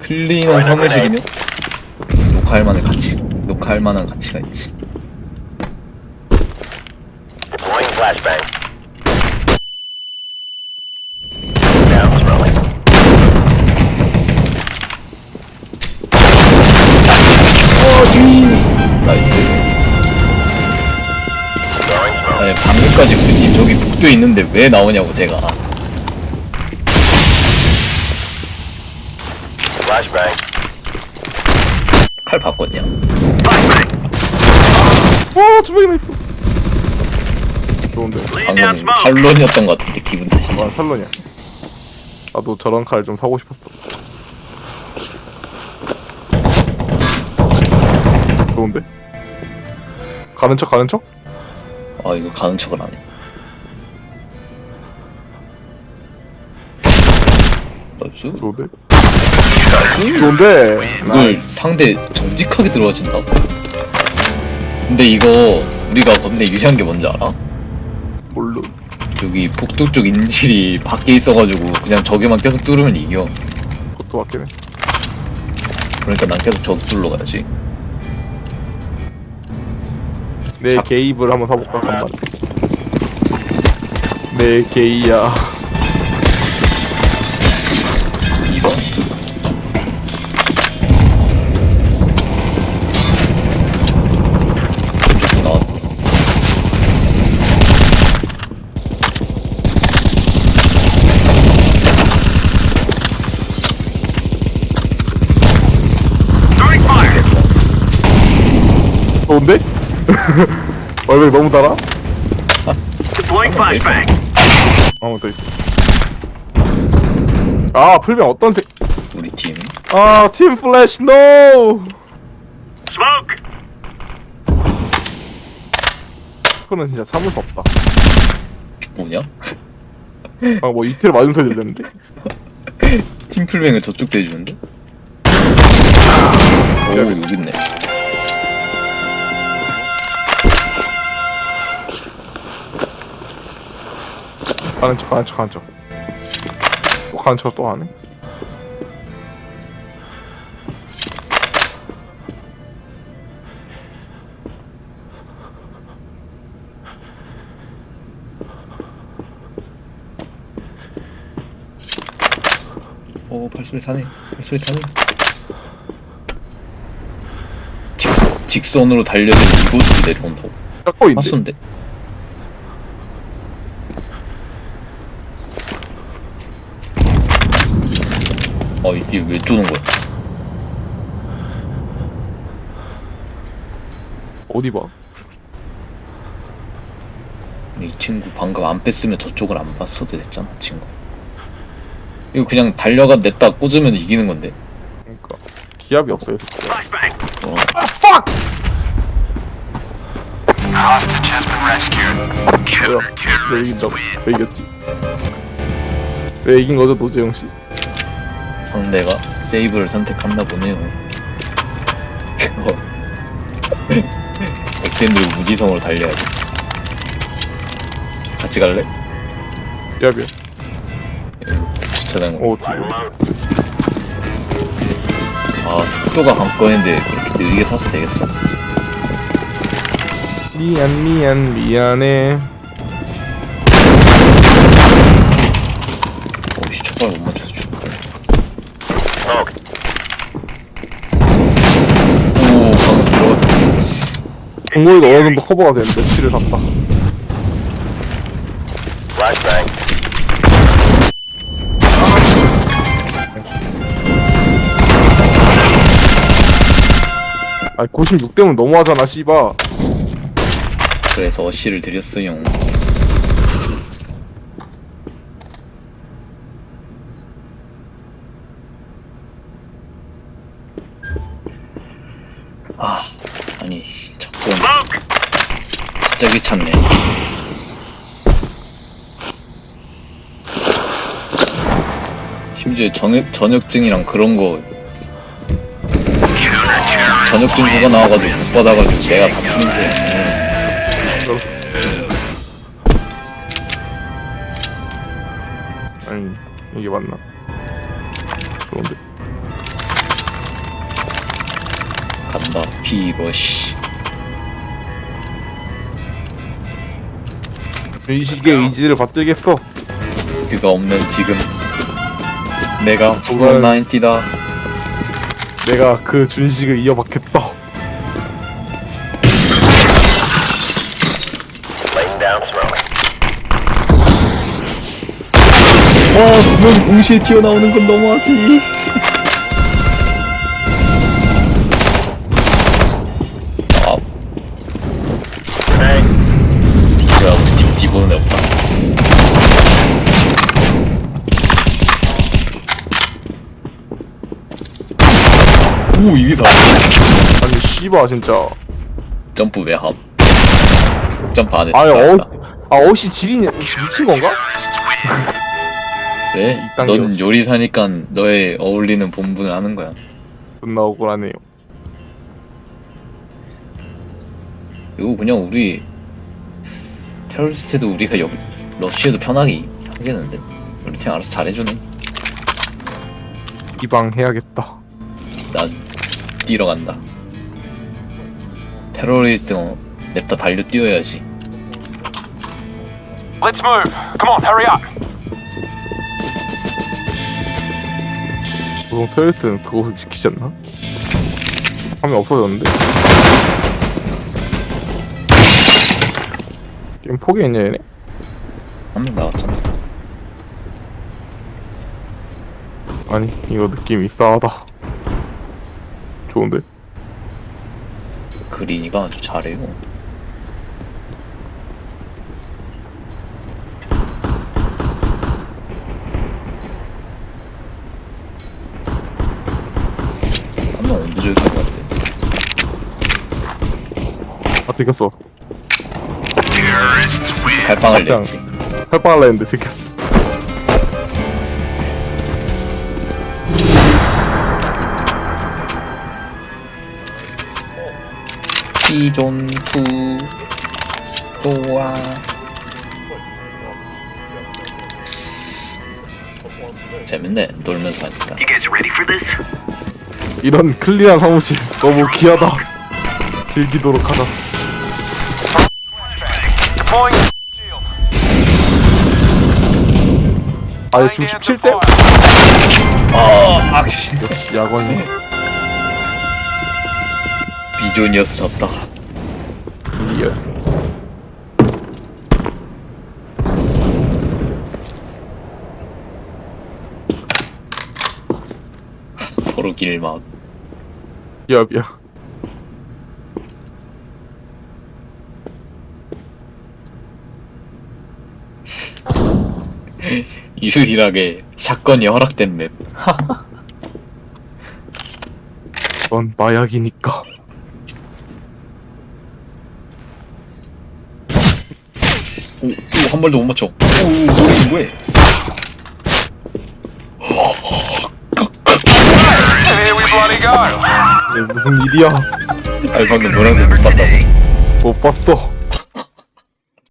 클린한 사무실이면 녹화할 만한 가치 녹화할 만한 가치가 있지 Deploying flashbang. Down throwing. 나이스 Throwing smoke. 아니 방금까지 우리 팀 저기 북도 있는데 왜 나오냐고 제가 칼 바꿨냐 어, 두 명이나 있어. 좋은데. 방금 탈론이었던 것 같은데 기분 탓이 아, 탈론이야. 나도 저런 칼 좀 사고 싶었어. 좋은데? 가는 척, 가는 척? 아 이거 가는 척을 안 해 나이스 좋은데? 좋은데? 이걸 상대 정직하게 들어가진다고 근데 이거 우리가 겁내 유리한 게 뭔지 알아? 뭘로? 여기 북도 쪽 인질이 밖에 있어가지고 그냥 저기만 계속 뚫으면 이겨 그것도 맞긴 해. 그러니까 난 계속 저기 뚫러 가야지 내 샵. 게이브를 한번 사볼까, 간만. 내 게이야. 얼굴이 너무 달아? 아무 더 있어. 아, 풀면 어떤 색? 우리 팀 아, 팀 플래시, 노! Smoke. 그거는 진짜 참을 수 없다. 뭐냐? 아, 뭐 이틀 맞은 소리 들렸는데? 팀플맹을 저쪽 대주는데? 오 여기 있네 가는 척, 가는 척, 가는 척. 또 가는 척 또 하네? 오 발소리 타네 발소리 타네 직선, 직선으로 달려서 이곳으로 내려온다고 깎고 있네. 맞선데 어 이게 왜 쪼는 거야 어디 봐? 이 친구 방금 안 뺐으면 저쪽을 안 봤어도 됐잖아 친구 이거 그냥 달려가 냈다 꽂으면 이기는 건데 그러니까 기압이 없어요. Flashbang. 어, 아, fuck! Hostage has been rescued. 뭐야? 왜 이긴다고? 왜 이겼지? 왜 이긴 거죠, 노재영 씨? 상대가 세이브를 선택한다 보네요 엑센 들고 무지성으로 달려야 돼 같이 갈래? 기압이야. 주차장 오, 뒤로. 아 속도가 관건인데 그렇게 느리게 사서 되겠어? 미안, 미안, 미안해. 오씨 첫발 못 맞춰 공고이가 어느 정도 커버가 되는데, 치를 샀다. 아니, 96대면 너무하잖아, 씨바. 그래서 어시를 드렸어요 아 아니 Smoke. 진짜 귀찮네 심지어 저녁, 저녁증이랑 그런 거 저녁증 그거 나와가지고 못 받아가지고 내가 다 푸는 거야 아니, 이게 맞나? 좋은데 간다 피버시 의식의 의지를 받들겠어. 그가 없는 지금. 내가 그걸- 프로 나인티다. 내가 그 준식을 이어받겠다. Laying down smoke. 와두명 동시에 튀어나오는 건 너무하지 오 이게 사 아니 씨바 진짜. 점프 왜함? 점프 안해. 아니 어... 어, 아 옷이 지리냐 혹시 미친 건가? 왜? 이딴 넌게 요리사니까 너의 어울리는 본분을 하는 거야. 존나 억울하네요. 이거 그냥 우리 테러리스트도 우리가 여기 러시아도 편하게 하겠는데? 우리 팀 알아서 잘해주네. 이방 해야겠다. 나 뛰러 간다 테러리스트 어, 냅다 달려 뛰어야지 Let's move. Come on, hurry up. 보통 테레스는 그곳을 지키지 않나? 화면 없어졌는데? 게임 포기했냐 얘네? 한명 나왔잖아 아니 이거 느낌 이상하다 좋은데? 그린이가 아주 잘해요. 한명 언제 간것 같아? 아 들켰어. 갈빵을 그냥- 냈지. 할빵할라 했는데 들켰어 피존투 좋아 재밌네 놀면서 하니까 You guys ready for this? 이런 클리한 사무실 너무 귀하다 즐기도록 하자 Deploying. 아얘 중 17대? 아 역시 야광이 비존이어서 졌다. 리얼 서로 길막 미안. 유일하게 샷건이 허락된 맵. 넌 마약이니까 오, 오, 한 발도 못 맞춰. 오, 오, 뭐해? Here we bloody go. 무슨 일이야 아니, 방금 노란색 못 봤다고. 못 봤어